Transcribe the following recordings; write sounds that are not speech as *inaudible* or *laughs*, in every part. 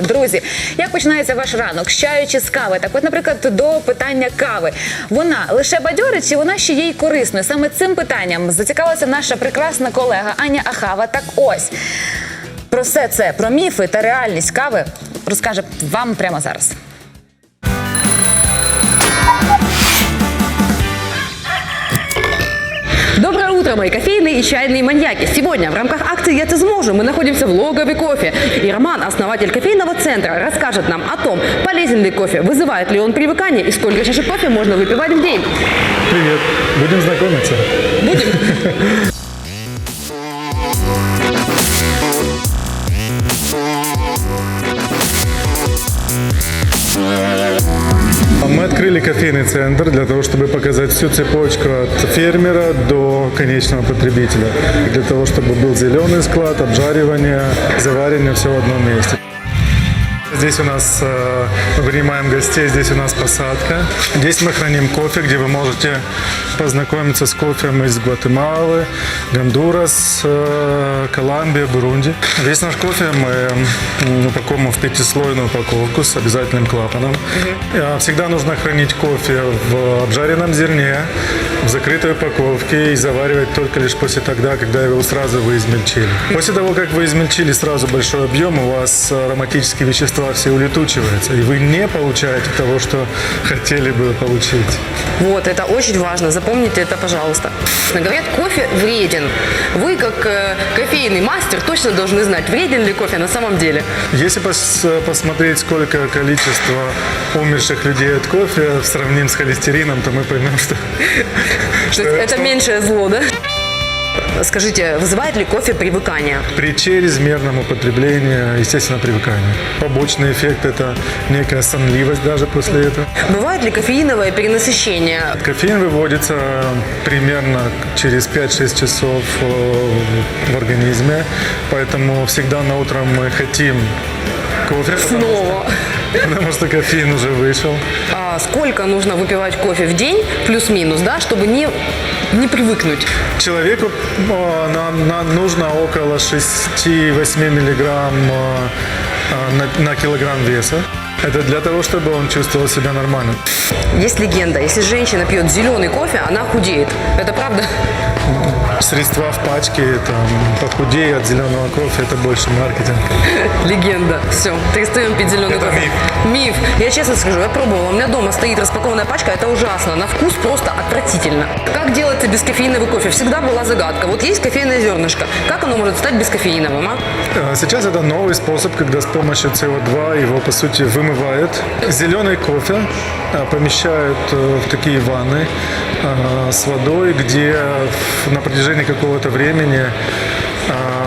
Друзі, як починається ваш ранок? З чаю чи з кави? Так, от, наприклад, до питання кави. Вона лише бадьорить чи вона ще є й корисною? Саме цим питанням зацікавилася наша прекрасна колега Аня Ахава. Так ось про все це, про міфи та реальність кави розкаже вам прямо зараз. Доброе утро, мои кофейные и чайные маньяки. Сегодня в рамках акции «Я это сможу» мы находимся в логове кофе. И Роман, основатель кофейного центра, расскажет нам о том, полезен ли кофе, вызывает ли он привыкание и сколько чашек кофе можно выпивать в день. Привет. Будем знакомиться. *laughs* Мы открыли кофейный центр для того, чтобы показать всю цепочку от фермера до конечного потребителя. Для того, чтобы был зеленый склад, обжаривание, заваривание все в одном месте. Здесь у нас э, мы принимаем гостей, здесь у нас посадка. Здесь мы храним кофе, где вы можете познакомиться с кофе из Гватемалы, Гондурас, э, Колумбия, Бурунди. Весь наш кофе мы упаковываем в пятислойную упаковку с обязательным клапаном. Э, Всегда нужно хранить кофе в обжаренном зерне, в закрытой упаковке и заваривать только лишь после тогда, когда его сразу вы измельчили. После того, как вы измельчили сразу большой объем, у вас ароматические вещества все улетучиваются, и вы не получаете того, что хотели бы получить. Вот, это очень важно, запомните это, пожалуйста. Говорят, кофе вреден. Вы, как э, кофейный мастер, точно должны знать, вреден ли кофе на самом деле. Если пос- посмотреть, сколько количество умерших людей от кофе сравним с холестерином, то мы поймем, что, *laughs* То есть это меньшее зло, да? Скажите, вызывает ли кофе привыкание? при чрезмерном употреблении, естественно, привыкание. Побочный эффект – это некая сонливость даже после этого. Бывает ли кофеиновое перенасыщение? Кофеин выводится примерно через 5-6 часов э, в организме, поэтому всегда на утро мы хотим кофе, Снова. Потому что кофеин уже вышел. А сколько нужно выпивать кофе в день, плюс-минус, да, чтобы не, не привыкнуть? Человеку э, на- на- нужно около 6-8 миллиграмм э, э, на, на килограмм веса. Это для того, чтобы он чувствовал себя нормально. Есть легенда, если женщина пьет зеленый кофе, она худеет. Это правда? Средства в пачке, там, похудей от зеленого кофе, это больше маркетинг. *laughs* Легенда. Все, перестаем пить зеленый Это кофе. миф. Миф. Я честно скажу, я пробовала. У меня дома стоит распакованная пачка, это ужасно. На вкус просто отвратительно. Как делается бескофеиновый кофе? Всегда была загадка. Вот есть кофейное зернышко. Как оно может стать бескофеиновым, а? Э, Сейчас это новый способ, когда с помощью СО2 его, по сути, вымывают. Зеленый кофе э, помещают э, в такие ванны э, с водой, где на протяжении какого-то времени э,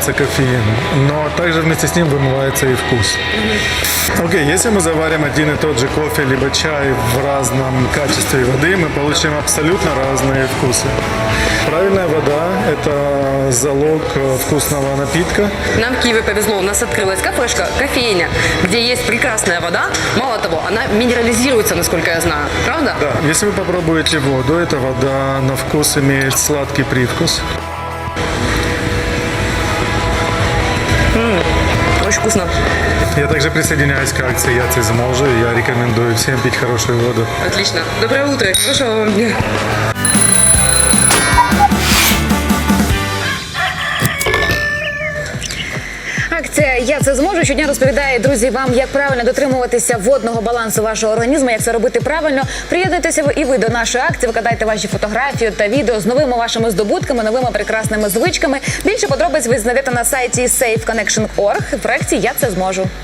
вымывается кофеин. Но также вместе с ним вымывается и вкус. Окей, если мы заварим один и тот же кофе либо чай в разном качестве воды, мы получим абсолютно разные вкусы. Правильная вода – это залог вкусного напитка. Нам в Киеве повезло, у нас открылась кафешка, кофейня, где есть прекрасная вода. Мало того, она минерализируется, насколько я знаю. Правда? Да, если вы попробуете воду, эта вода на вкус имеет сладкий привкус. Очень вкусно. Я также присоединяюсь к акции «Я це зможу». и Я рекомендую всем пить хорошую воду. Отлично. Доброе утро. Хорошего вам дня. Акція Я це зможу щодня розповідає друзі вам, як правильно дотримуватися водного балансу вашого організму, як це робити правильно. Приєднуйтеся і ви до нашої акції. Викладайте ваші фотографії та відео з новими вашими здобутками, новими прекрасними звичками. Більше подробиць ви знайдете на сайті safeconnection.org в проєкті Я це зможу.